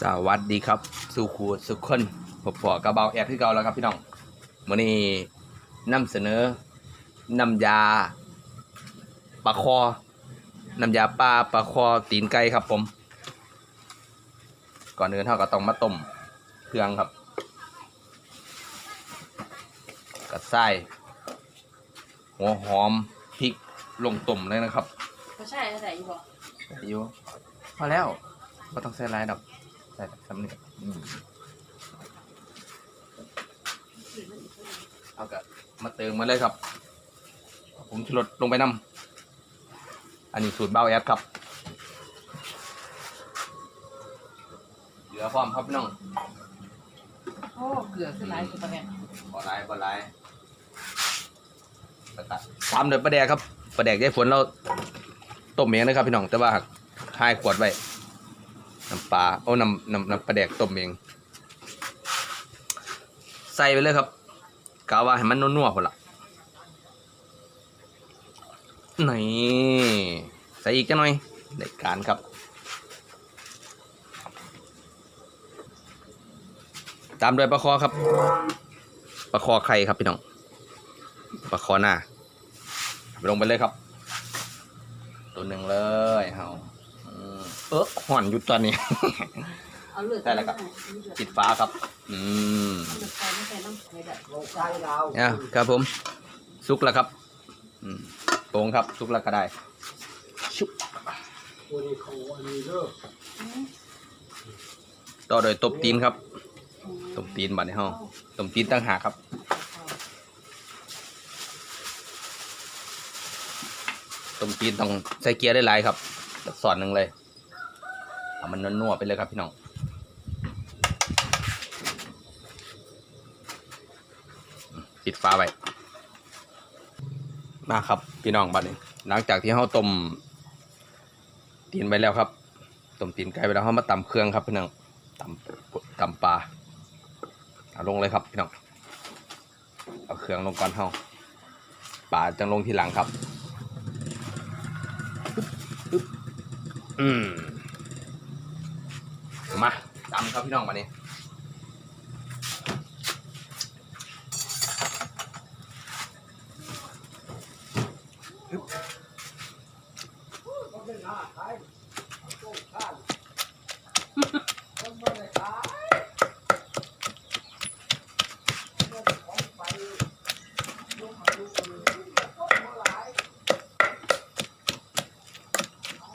สวัสดีครับสู่ขูดสุขคนพบพอกระเบาแอดที่เก่าแล้วครับพี่น้องวันนี้นำเสนอน้ำยาปลาคอน้ำยาปลาปลาคอตีนไก่ครับผม ก่อนอื่นเท่าก็ต้องมาต้มเครื่องครับกระไส้หัวหอมพริกลงต้มเลยนะครับเขาใช่ใส่อยู่บ่อยู่พอแล้วไม่ต้องใส่หลายดอก ใส่สำเนียงอืมเอากะมาเติมมาเลยครับ ผมชูรสลงไปนำอันนี้สูตรเบาแอดครับเหลือพร้อมครับพี่น้องโอ้เกลือคือไรคือปลาแห้งบ่หลายบ่หลายแล้วก็ตามด้วยปลาแดกครับปลาแดกได้ฝนเราต้มเองนะครับพี่น้องแต่ว่าให้ขวดไว้ น้ำปลาโอ้น้ำน้ำน้ำปลาแดกต้มเอง ใส่ไปเลยครับกะว่าให้มันนัวๆพอละนี่ใส่อีกจังหน่อยในการครับตามด้วยปลาคอครับปลาคอไข่ครับพี่น้องปลาคอหน้าเอาลงไปเลยครับ ตัวหนึ่งเลยเฮา เออห่อนอยู่ตอนนี้ เอาเลือดได้แล้วครับ ปิดฟ้าครับ อืมเลือดใส่ไม่ใส่น้ำไม่ได้ลงใต้ดาวเนี่ยครับผมซุกแล้วครับ อืมโป่งครับซุกแล้วก็ได้ ชุบตัวนี้เขาอันนี้เด้อต่อโดยตบตีนครับ ตบตีนบัดในห้องตบตีนตั้งหากครับตบตีนต้องใส่เกียร์ได้หลายครับสักสอนหนึ่งเลยเอา มันนัวๆไปเลยครับพี่น้องปิดฟ้าไว้มาครับพี่น้องบัดนี้ หลังจากที่เราต้มตีนไปแล้วครับต้มตีนไก่ไปแล้วเรามาตำเครื่องครับพี่น้องตำตำปลาเอาลงเลยครับพี่น้องเอาเครื่องลงก่อนเฮาปลาจังลงทีหลังครับปึ๊บอืม มาตำครับพี่น้องมานี้มันเป็นหน้าขายโต้ข้านมันไม่ได้ขายมันของไปลงมาดูเลยต้นมาหลาย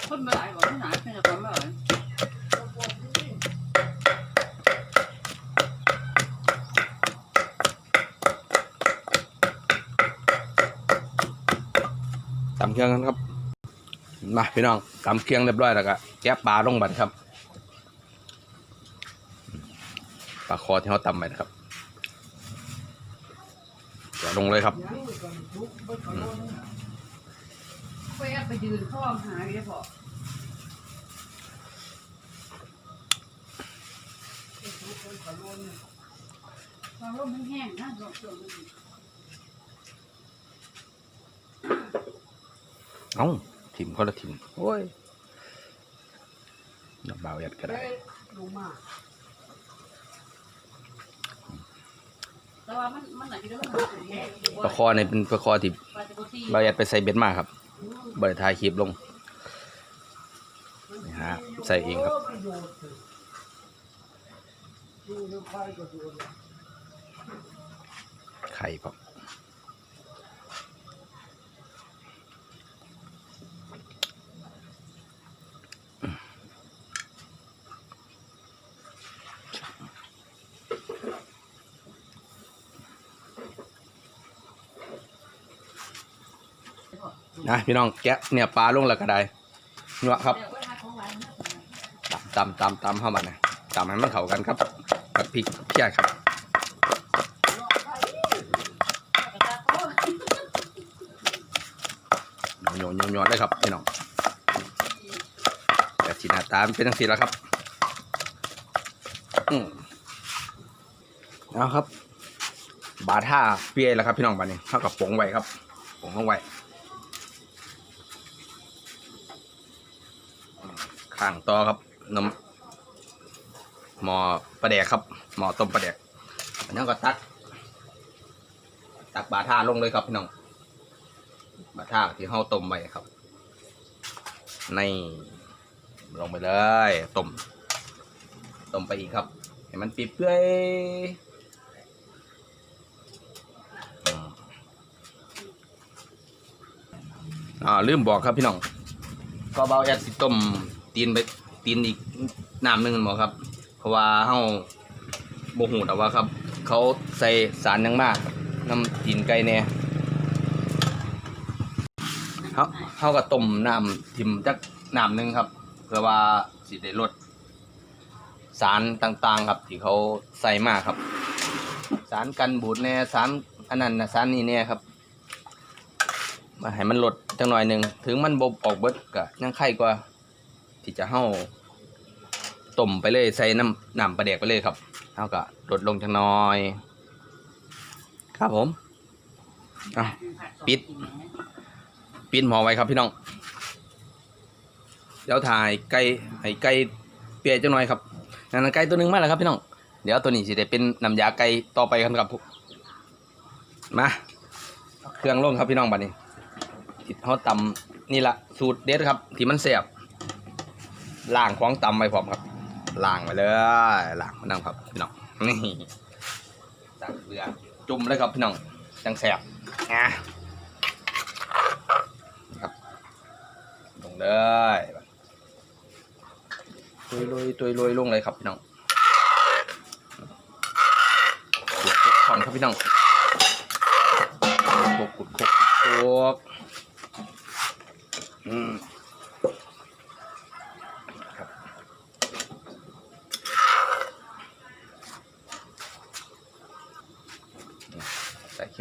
คนไม่หลายบ่ไม่หนาเป็นคนไม่หลาย ต้นบนที่นี่ ตำ เครื่องกันครับ มาพี่น้องตำเครื่องเรียบร้อยแล้วก็แกะปลาลงบัดครับปลาคอที่เขาตำไปนะครับเดี๋ยวลงเลยครับยังกันทุกไม่ขลุ่นไปแอบไปยืนข้อหาอยู่ได้พอความร่มแห้งๆนะลงตัวมัน เอ้าทิมเขาละทิมโอ้ยน้ำเบาแอดก็ได้เฮ้ยลงมาแต่ว่ามันมันหนักอยู่ด้วยมันแห้งปลาคอเนี่ยเป็นปลาคอที่ปลาตะกุที่เบาแอดไปใส่เบ็ดมาครับบริทายคลิปลงนี่ฮะใส่เองครับประโยชน์สิดูน้ำไฟก็ดูนะไข่ครับ นะพี่น้องแกะเนี่ยปลาลงแล้วก็ได้เนาะครับเดี๋ยวไว้หาของหวานนะตำตำตำเข้ามานะตำให้มันเข้ากันครับกับพริกเพี้ยครับกระตาโอ้ยนโยนโยนเลยครับพี่น้องแต่สีหน้าตามเป็นทั้งสีแล้วครับอืมเอาครับ บาท่าเปียแล้วครับ พี่น้องบานี้เท่ากับปงไว้ครับปงลงไว้ ข้างต่อครับน้หมอปลาแดกครับ หมอต้มปลาแดกอันนั้นก็ตัก ตักบาท่าลงเลยครับพี่น้องบาท่าที่เฮาต้มไว้ครับในลงไปเลยต้มต้มไปอีกครับให้มันปีเปื่อยอืมอ่าลืมบอกครับพี่น้องก็เบาแอดสิต้ม ตีนไปตีนอีกน้ำหนึ่งหมอครับ เพราะว่าเฮาโมหูแต่ว่าครับ เขาใส่สารยังมากน้ำตีนไก่แน่เฮาเฮาก็ต้มน้ำทิมจักน้ำหนึ่งครับ เพื่อว่าสิได้ลดสารต่างๆครับ ที่เขาใส่มากครับ สารกันบูดแน่สารอันนั้นนะสารนี้แน่ครับ มาให้มันลดจังหน่อยหนึ่งถึงมันบบออกเบิดก็ยังไข่กว่า ที่จะเห่าต้มไปเลยใส่น้ำน้ำปลาแดกไปเลยครับเท่ากับลดลงจังน่อย ครับผมอะปิด ปิดหมอไว้ครับพี่น้องเดี๋ยวถ่ายไก่ให้ไก่เปียจังหน่อยครับนั่นไก่ตัวหนึ่งมาแล้วครับพี่น้องเดี๋ยวตัวนี้สิได้เป็นน้ำยาไก่ต่อไปกันครับมาเครื่องลงครับพี่น้องบัดนี้ที่เขาตำนี่ละสูตรเด็ดครับ ที่มันเสียบ ล่างของตำไปพร้อมครับล่างไปเลยล่างมานั่งครับพี่น้องนี่ตักเรือจุ่มเลยครับพี่น้องจังแสบอะครับลงเลยตุยลุยตุยลุยลงเลยครับพี่น้องขุดคุกของครับพี่น้องขุดขุดขุดขุดขุดอืมครับ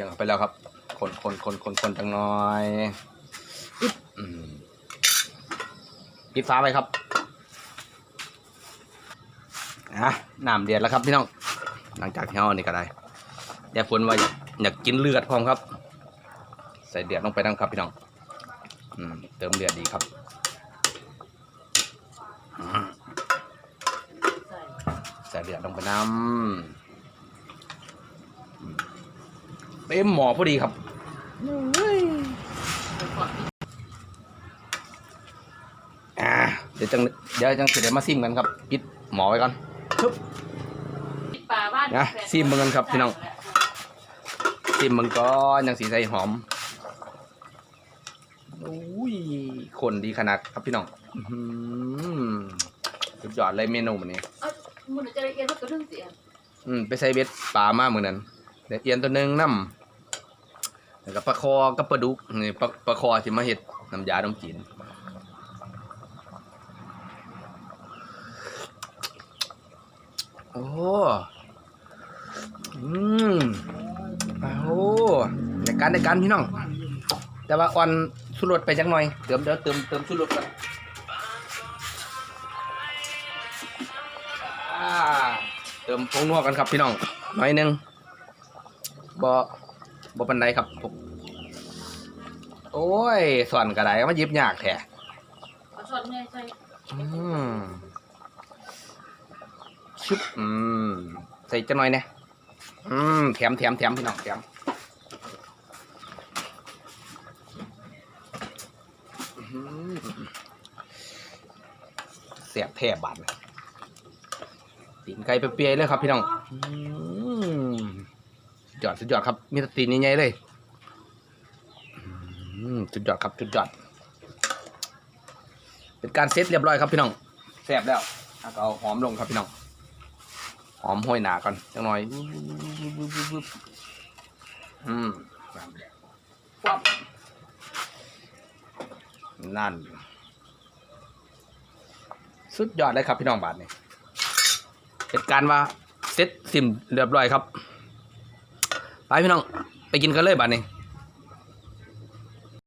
ใส่เครื่องเข้าไปแล้วครับ คนคนคนคนคนจังน้อยปิดฟ้าไปครับอะน้ำเดือดแล้วครับพี่น้อง หลังจากที่เรานี่ก็ได้ยายฝนว่าอยากอยากกินเลือดพร้อมครับ ใส่เดือดลงไปนั่งครับพี่น้องอืมเติมเดือดดีครับใส่เดือดลงไปน้ำ เต็มหมอพอดีครับไปก่อนอ่าเดี๋ยวจังเดี๋ยวจังเสร็จมาซิมกันครับปิดหมอไว้ก่อนปึ๊บปิดปลาบ้านนะซิมเบิ่งกันครับพี่น้องซิมมันก็ยังสีใส่หอมอุ้ยคนดีขนาดครับพี่น้องอื้อหือสุดยอดเลยเมนูวันนี้เอ้ยมันจะได้เอียนมันก็เรื่องเสียอืมไปใส่เบ็ดปลามาเหมือนนั้น เดี๋ยวเอียนตัวหนึ่งน้ำแล้วก็ปลาคอกับปลาดุกนี่ปลาปลาคอที่มาเห็ดน้ำยาดองจีนโอ้อืมโอ้ในการในการพี่น้อง แต่ว่าอ่อนสุรสไปจักหน่อย เติมเดี๋ยวเติมเติมสุรสก่อนเติมผงนัวกันครับพี่น้อง หน่อยหนึง บ่บ่ปันไดครับผมโอ้ยสอนกระไดมาหยิบยากแท้เอาช้อนแม่ใส่อืมชุบอืมใส่จะหน่อยเนี่ยอืมแถมแถมแถมพี่น้องแถมอื้อหือเสียบแท่บาดตีนไก่เปียๆเลยครับพี่น้องอืมสุด ยอดสุดยอดครับมีแต่ตีนใหญ่เลยสุดยอดครับสุดยอด เป็นการเซตเรียบร้อยครับพี่น้องแซ่บแล้วแล้วเอาหอมลงครับพี่น้องหอมห้อยหนาก่อนจังหน่อยอืมนั่น สุดยอดเลยครับพี่น้องบาทนี่เหตุการว่าเซ็ตซิมเรียบร้อยครับ ไปพี่น้อง ไปกินกันเลยบัดนี้